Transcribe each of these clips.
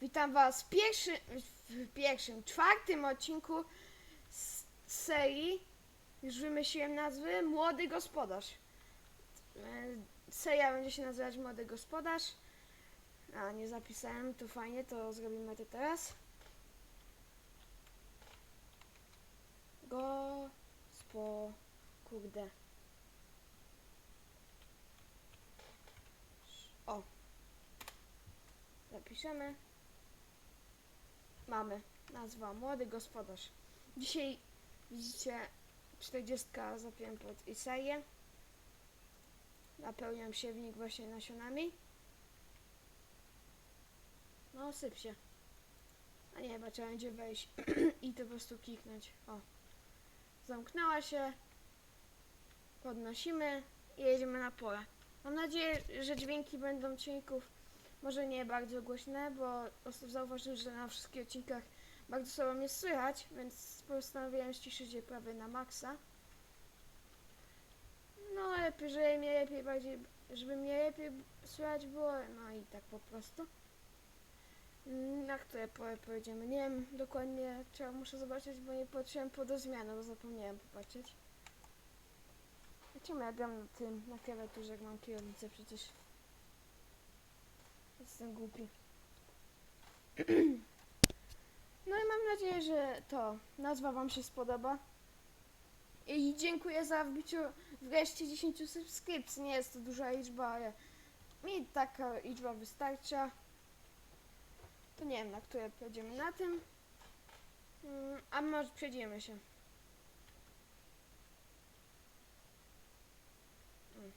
Witam Was w, pierwszy, w pierwszym, czwartym odcinku z serii, już wymyśliłem nazwy, Młody Gospodarz. E, Seria będzie się nazywać Młody Gospodarz. A, nie zapisałem, to fajnie, to zrobimy to teraz. Go... Spo... Kurde. O. Zapiszemy. Mamy. Nazwa Młody Gospodarz. Dzisiaj widzicie 40 zapiąłem pod Isaię. Napełniam siewnik właśnie nasionami. No syp się. A nie, chyba trzeba będzie wejść i to po prostu kliknąć. O. Zamknęła się. Podnosimy i jedziemy na pole. Mam nadzieję, że dźwięki będą dźwięków może nie bardzo głośne, bo zauważył, że na wszystkich odcinkach bardzo słabo mnie słychać, więc postanowiłem ściszyć je prawie na maksa. No lepiej, żeby mnie lepiej bardziej, żeby mnie lepiej słychać było, no i tak po prostu. Mm, Na które pole pojedziemy? Nie wiem dokładnie, trzeba muszę zobaczyć, bo nie patrzyłem po do zmiany, bo zapomniałem popatrzeć. Czemu ja gram na tym, na klawiaturze, jak mam kierownicę przecież? Jestem głupi. No i mam nadzieję, że to nazwa Wam się spodoba. I dziękuję za wbiciu wreszcie 10 subskrypcji. Nie jest to duża liczba, ale mi taka liczba wystarcza. To nie wiem, na które pojedziemy na tym. Mm, A może przejdziemy się. Mm,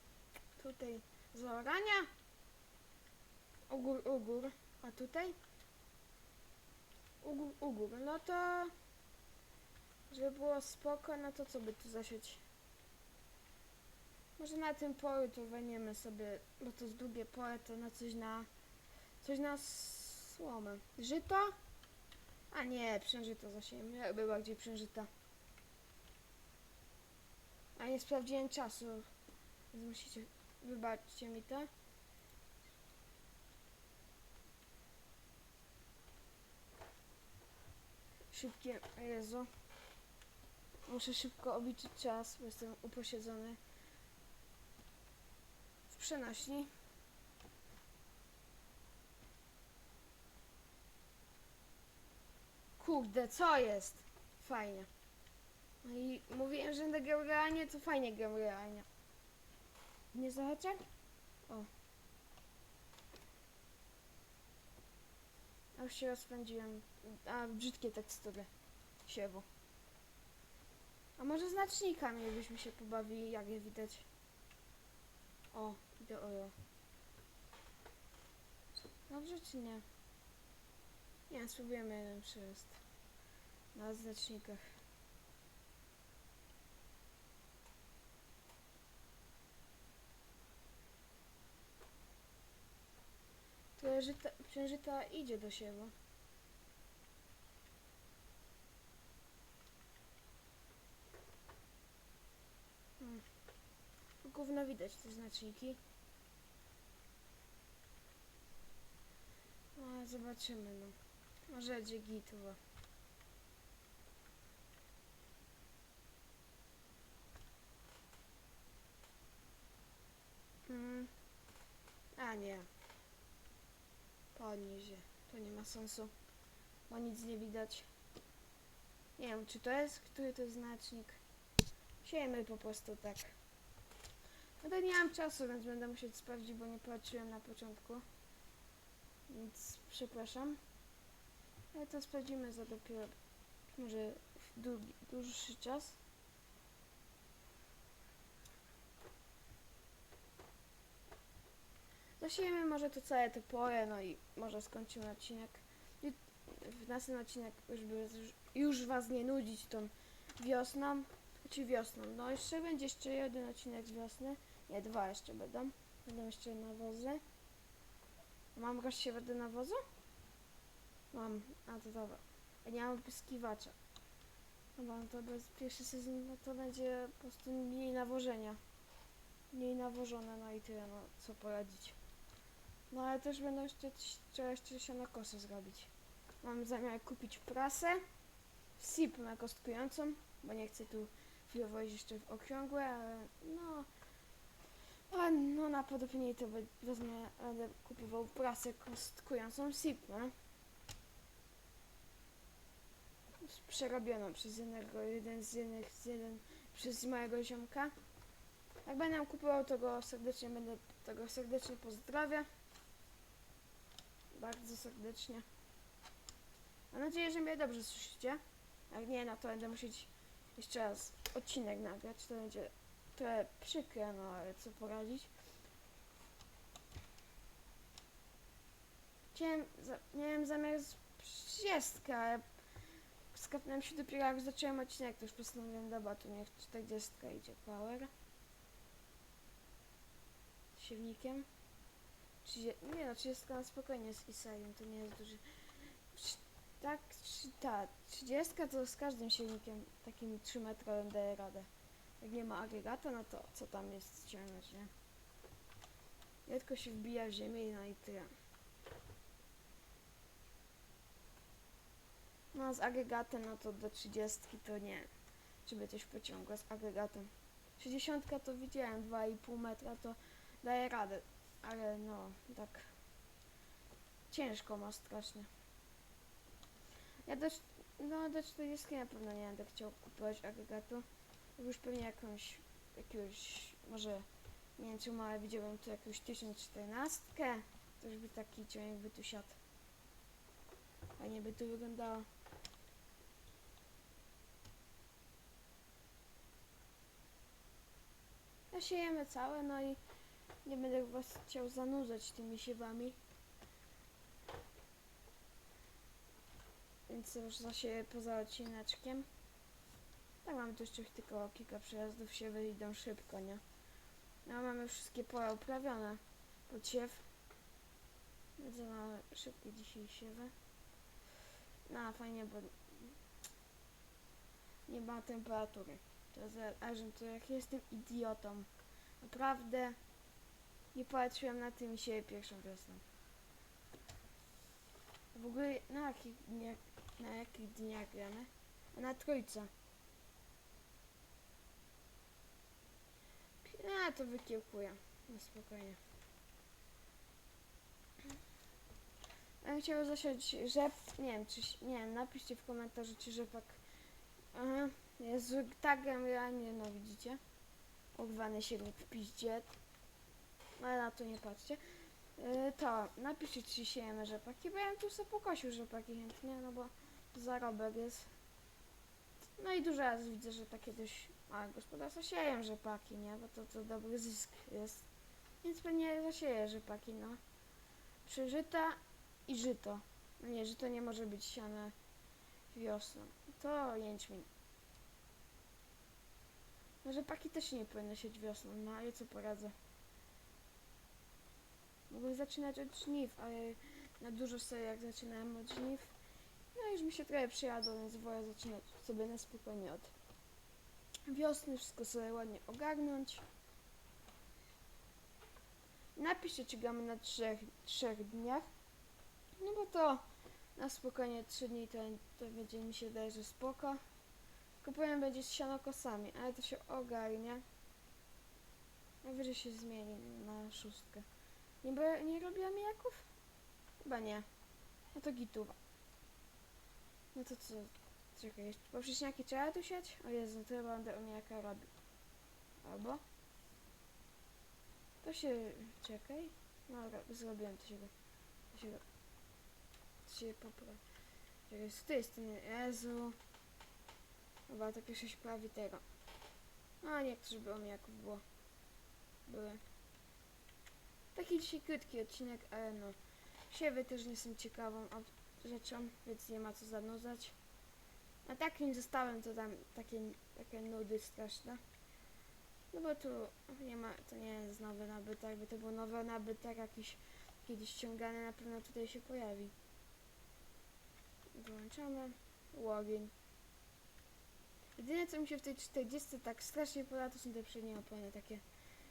Tutaj zaorania. Ugór, ugór. A tutaj? Ugór, ugór. No to... Żeby było spoko, no to co by tu zasieć? Może na tym polu to weniemy sobie, bo to jest długie pole, to na coś na... Coś na słomę. Żyto? A nie, przężyto zasiejemy. Jakby bardziej przężyta. A nie sprawdziłem czasu. Więc musicie... Wybaczcie mi to. Szybkie, Jezu. Muszę szybko obliczyć czas, bo jestem uposiedzony w przenośni. Kurde, co jest? Fajnie. No i mówiłem, że będę grał realnie, to fajnie gram realnie. Nie zahaczę? O. A już się rozpędziłem. A, brzydkie tekstury. Siewu. A może znacznikami byśmy się pobawili, jak je widać. O, idę ojo. Dobrze czy nie? Nie, spróbujemy jeden przyrost. Na znacznikach. Tyle, że ta księżyta idzie do siebie. Hmm. Gówno widać te znaczniki. No, zobaczymy, no. Może będzie git chyba. Hmm. A nie. To nie ma sensu. Bo nic nie widać. Nie wiem, czy to jest, który to jest znacznik. Siejmy po prostu tak. No to nie mam czasu, więc będę musiał sprawdzić, bo nie patrzyłem na początku. Więc przepraszam. Ale to sprawdzimy za dopiero może długi, dłuższy czas. Zasiejemy może to całe te pole, no i może skończymy odcinek. W następnym odcinek już, już was nie nudzić tą wiosną, czy wiosną. No jeszcze będzie jeszcze jeden odcinek z wiosny. Nie, dwa jeszcze będą. Będą jeszcze nawozy. Mam rozsiewę do nawozu? Mam. A to dobra. Ja nie mam pyskiwacza. No to bez pierwszy sezon no to będzie po prostu mniej nawożenia. Mniej nawożone, no i tyle, no co poradzić. No ale też będę jeszcze, trzeba jeszcze na kosę zrobić. Mam zamiar kupić prasę, SIP na kostkującą, bo nie chcę tu chwilowo jeszcze w okrągłe, ale no... A no najprawdopodobniej to wezmę, będę kupował prasę kostkującą SIP, no. Przerobioną przez jednego, jeden z jednych, z jeden, przez mojego ziomka. Jak będę kupował, to go serdecznie będę, to go serdecznie pozdrawiam. Bardzo serdecznie. Mam nadzieję, że mnie dobrze słyszycie. Jak nie, no to będę musieć jeszcze raz odcinek nagrać. To będzie trochę przykre, no ale co poradzić. Chciałem, za, miałem zamiar 30, ale skapnąłem się dopiero jak zacząłem odcinek, to już postanowiłem, dobra, to niech 40 idzie power. Siewnikiem. 30, nie no, 30 na spokojnie z Isaią, to nie jest duży. Tak, ta 30 to z każdym silnikiem takim 3 metrowym daje radę. Jak nie ma agregata, no to co tam jest ciągnąć, nie? Ja się wbija w ziemię i no i tyle. No z agregatem, no to do 30 to nie. Żeby coś pociągło z agregatem. 60 to widziałem, 2,5 metra to daje radę. Ale no, tak ciężko ma strasznie. Ja do, no, do 40 na pewno nie będę chciał kupować agregatu. Już pewnie jakąś, jakiegoś, może, nie wiem czy małe widziałem tu jakąś 1014. To już by taki ciągnik by tu siadł. Fajnie by to wyglądało. Nasiejemy całe, no i nie będę was chciał zanudzać tymi siewami. Więc już zasieję poza odcineczkiem. Tak mamy tu jeszcze tylko kilka przejazdów, siewy idą szybko, nie? No mamy wszystkie pola uprawione. Podsiew. Widzę, mamy szybkie dzisiaj siewy. No fajnie, bo nie ma temperatury. To zależy, to jak jestem idiotą. Naprawdę nie patrzyłem na tym i sieję pierwszą wiosną. W ogóle na jakich dniach, na jakich dniach gramy? Na trójce. Ja to wykiełkuję. No spokojnie. Ja bym chciał zasiać rzep. Nie wiem, czy. Nie wiem, napiszcie w komentarzu, czy rzepak. Aha, jest zły tagem, ja nie no widzicie. Ogwany silnik w piździe. No ale na to nie patrzcie. Yy, to napiszcie, czy siejemy rzepaki, bo ja bym tu sobie pokosił rzepaki chętnie, no bo zarobek jest. No i dużo razy widzę, że takie dość małe gospodarstwa sieją rzepaki, nie? Bo to, to dobry zysk jest. Więc pewnie zasieję rzepaki, no. Przeżyta i żyto. No nie, żyto nie może być siane wiosną. To jęczmień. No rzepaki też nie powinny sieć wiosną, no ale co poradzę. Mogłem zaczynać od żniw, ale na dużo sobie jak zaczynałem od żniw. No już mi się trochę przyjadło, więc wolę zaczynać sobie na spokojnie od wiosny, wszystko sobie ładnie ogarnąć. Napiszcie, czy gramy na trzech, trzech dniach. No bo to na spokojnie trzy dni to, to będzie mi się daje, że spoko. Powiem będzie z sianokosami, ale to się ogarnie. Najwyżej się zmieni na szóstkę. Nie, bo nie robiłam jaków? Chyba nie. No to gituwa. No to co? Czekaj, jeszcze poprzeczniaki trzeba tu siać? O Jezu, to chyba będę omijaka robił. Albo? To się... czekaj. No ro- zrobiłem, to się go... To się. To się poprawi. Czekaj, z tej strony, Jezu. Chyba to pierwsze się prawi tego. No nie żeby omijaków było. Były. Dzisiaj krótki odcinek, ale no. Siewy też nie są ciekawą rzeczą, więc nie ma co zanudzać. A takim zostałem to tam takie, takie nudy straszne. No bo tu nie ma, to nie jest nowy nabytek, jakby to był nowy nabytek jakiś kiedyś ściągany, na pewno tutaj się pojawi. Wyłączamy. Łogień. Jedyne co mi się w tej 40 tak strasznie podoba to są te przednie opony takie.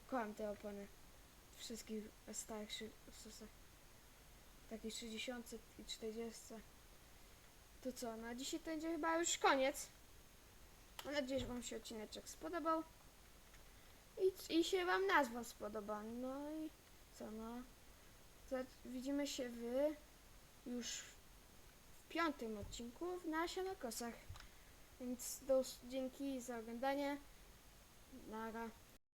Kocham te opony. Wszystkich starszych stosach. takiej 60 i 40. To co, na dzisiaj to będzie chyba już koniec. Mam nadzieję, że Wam się odcineczek spodobał. I, I się Wam nazwa spodoba. No i co, no. Widzimy się w już w piątym odcinku na Sianokosach. Więc do, dzięki za oglądanie. Nara.